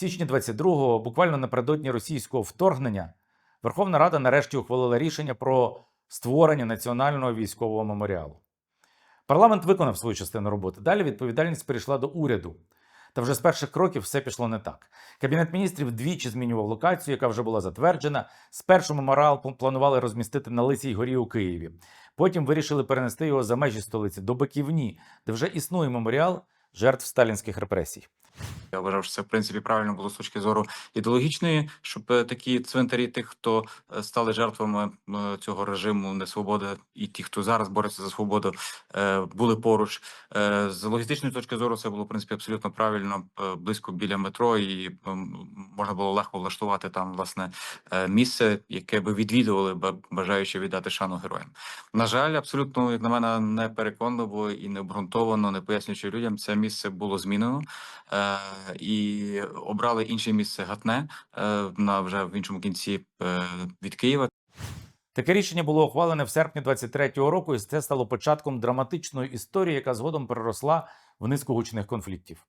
січні 22-го, буквально напередодні російського вторгнення, Верховна Рада нарешті ухвалила рішення про створення національного військового меморіалу. Парламент виконав свою частину роботи. Далі відповідальність перейшла до уряду. Та вже з перших кроків все пішло не так. Кабінет міністрів двічі змінював локацію, яка вже була затверджена. Спершу меморіал пл- планували розмістити на Лисій горі у Києві. Потім вирішили перенести його за межі столиці до Биківні, де вже існує меморіал жертв сталінських репресій. Я вважав, що це в принципі правильно було з точки зору ідеологічної, щоб е, такі цвинтарі тих, хто е, стали жертвами е, цього режиму несвободи, і ті, хто зараз бореться за свободу, були поруч. З логістичної точки зору це було в принципі абсолютно правильно, близько біля метро, і можна було легко влаштувати там власне місце, яке би відвідували ба- бажаючи віддати шану героям. На жаль, абсолютно як на мене не переконливо і не обґрунтовано, не пояснюючи людям, це місце було змінено і обрали інше місце гатне е, на вже в іншому кінці е, від Києва. Таке рішення було ухвалене в серпні 23-го року, і це стало початком драматичної історії, яка згодом переросла в низку гучних конфліктів.